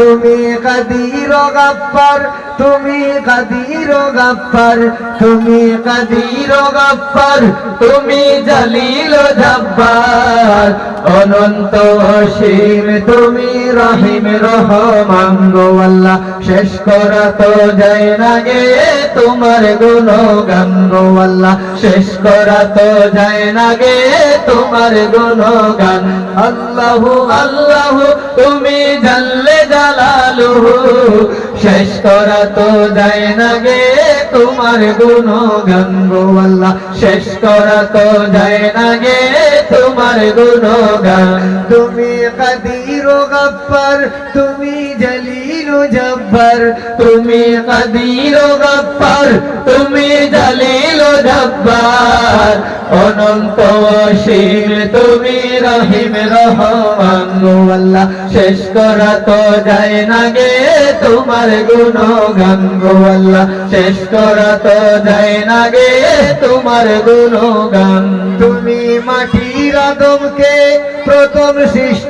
তুমি কাদির গাপ্পার তুমি কাদির গাপ্পার তুমি কাদির গাপ্পার তুমি জালিল জব্বার, অনন্ত অসীম তুমি রহিম রহমান গো আল্লাহ, শেষ করা তো যায় না গে। তোমার গুণগান গো আল্লাহ। শেষ করা তো যায় না গে তোমার গুণগান। আল্লাহ আল্লাহ, তুমি জানলে জালালুহু। শেষ করা তো যায় না গে তোমার গুণগান গো আল্লাহ। শেষ করা তো যায় না গে তোমার গুণগান। তুমি কাদির গব্বর তুমি জলিল জব্বর, তুমি কাদির গব্বর, তুমি জলিল জব্বর। অনন্ত অসীম, তুমি রহিম, রহমান আল্লাহ, শেষ করা তো যায় না গে তোমার গুণগান গো আল্লাহ, শেষ করা তো যায় না গে তোমার গুণগান। তুমি মাটির আদমকে প্রথম সৃষ্টি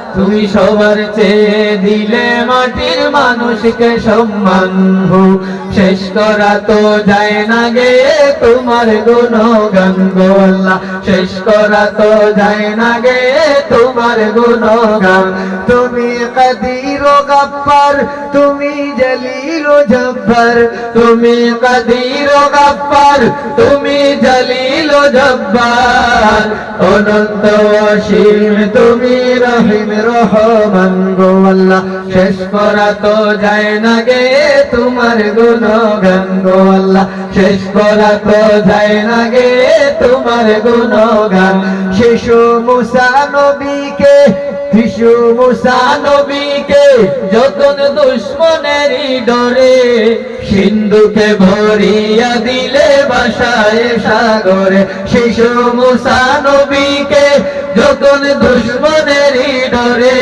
তুমি সবার চেয়ে দিলে মাটির মানুষকে সম্মান শেষ করা তো যায় না গে তোমার গুণগান গো আল্লাহ। শেষ করা তো যায় না গে তোমার গুণগান। তুমি কাদির গাপ্পার তুমি জলিল জব্বার। তুমি কাদির গাপ্পার তুমি জলিল জব্বার। অনন্ত অসীম তুমি রহিম রহমান গো আল্লাহ, শেষ করা তো যায় না গে তোমার গুণগান গো শেষ করা তো যায় না গে তোমার গুণগান। শিশু মুসা নবীকে, শিশু মুসা নবীকে যতন দুশ্মনেরই ডরে, সিন্ধুকে ভরিয়া দিলে বাসায় সাগরে। শিশু মুসা নবীকে যতন ডরে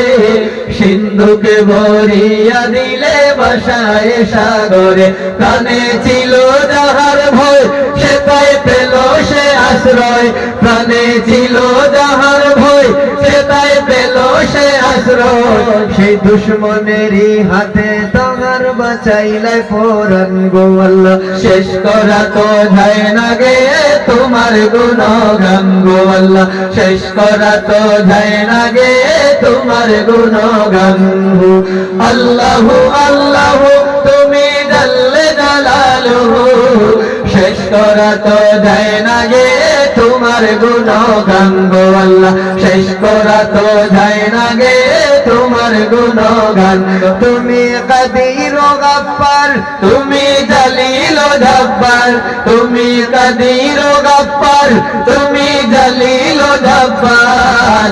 সিন্ধুকে ভরিয়া দিলে বাসায় সাগরে। কানে ছিল যাহার ভয়, সে তাই পেল সে আশ্রয়। কানে ছিল যাহার ভয়, সে তাই পেল সে আশ্রয়। সেই দুশ্মনেরই হাতে তাহার বাঁচাইলাই পরান গো আল্লাহ শেষ করা তো যায় না গে, তোমার গুণগান গো আল্লাহ শেষ করা তো যায় না গে, তোমার গুণগান হো আল্লাহ আল্লাহ, তুমি জাল্লে জালালুহু শেষ করা তো যায় না গে, তোমার গুণগান গো আল্লাহ শেষ করা তো যায় না গে তোমার গুণগান। তুমি কাদির গাপ্পার, তুমি জালিল জব্বার তুমি কাদির গাপ্পার, তুমি জালিল জব্বার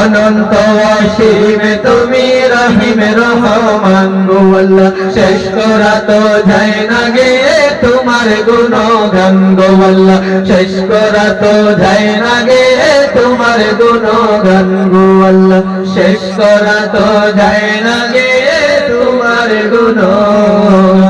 অনন্ত অসীম তুমি রহিম রহমান গো আল্লাহ। শেষ করা তো যায় না গে তোমার গুণগান গো আল্লাহ। শেষ করা তো যায় না গে তোমার গুণগান গো আল্লাহ শেষ করা তো যায় না গে তোমার গুণগান